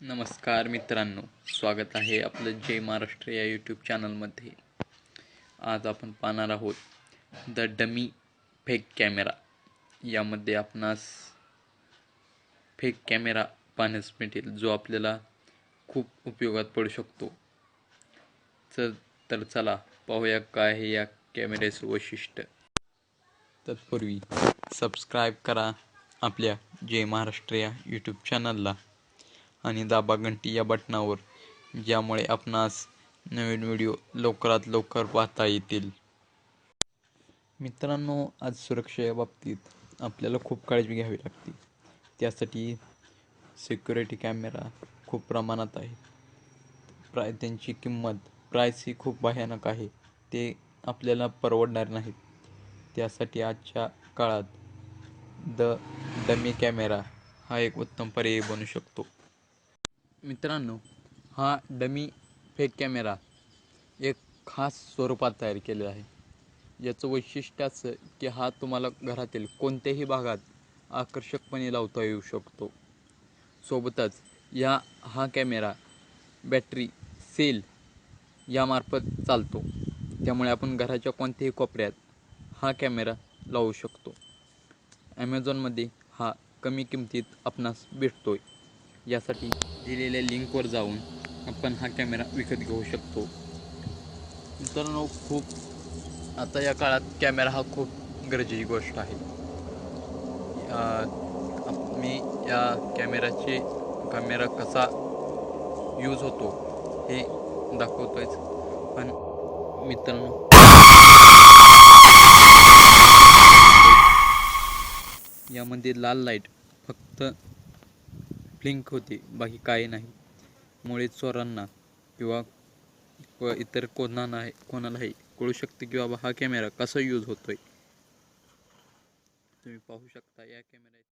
नमस्कार मित्रांनो स्वागत आहे आपलं जय महाराष्ट्र या यूट्यूब चॅनलमध्ये आज आपण पाहणार आहोत द डमी फेक कॅमेरा यामध्ये आपणास फेक कॅमेरा पाहण्यास भेटेल जो आपल्याला खूप उपयोगात पडू शकतो. चल तर चला पाहूया काय आहे या कॅमेऱ्याचं वैशिष्ट्य. तत्पूर्वी सबस्क्राईब करा आपल्या जय महाराष्ट्र या यूट्यूब चॅनलला आणि दाबा घंटी या बटनावर ज्यामुळे आपणास नवीन व्हिडिओ लवकरात लवकर पाहता येतील. मित्रांनो आज सुरक्षे बाबतीत आपल्याला खूप काळजी घ्यावी लागते. त्यासाठी सिक्युरिटी कॅमेरा खूप प्रमाणात आहे. प्राय त्यांची किंमत प्राईस ही खूप भयानक आहे. ते आपल्याला परवडणार नाहीत. त्यासाठी आजच्या काळात द डमी कॅमेरा हा एक उत्तम पर्याय बनू शकतो. मित्रांनो हा डमी फेक कॅमेरा एक खास स्वरूपात तयार केलेला आहे. याचं वैशिष्ट्य असं की हा तुम्हाला घरातील कोणत्याही भागात आकर्षकपणे लावता येऊ शकतो. सोबतच या हा कॅमेरा बॅटरी सेल यामार्फत चालतो. त्यामुळे आपण घराच्या कोणत्याही कोपऱ्यात हा कॅमेरा लावू शकतो. ॲमेझॉनमध्ये हा कमी किमतीत आपणास भेटतो आहे यासाठी दिलेल्या लिंकवर जाऊन आपण हा कॅमेरा विकत घेऊ शकतो. मित्रांनो खूप आता या काळात कॅमेरा हा खूप गरजेची गोष्ट आहे. मी या कॅमेराचे कॅमेरा कसा यूज होतो हे दाखवतोयच. पण मित्रांनो यामध्ये लाल लाइट फक्त लिंक होती. बाकी काही नाही. मुळे चोरांना किंवा व इतर कोणाला कोणालाही कळू शकते की बाबा हा कॅमेरा कसा यूज होतोय. तुम्ही पाहू शकता या कॅमेऱ्याची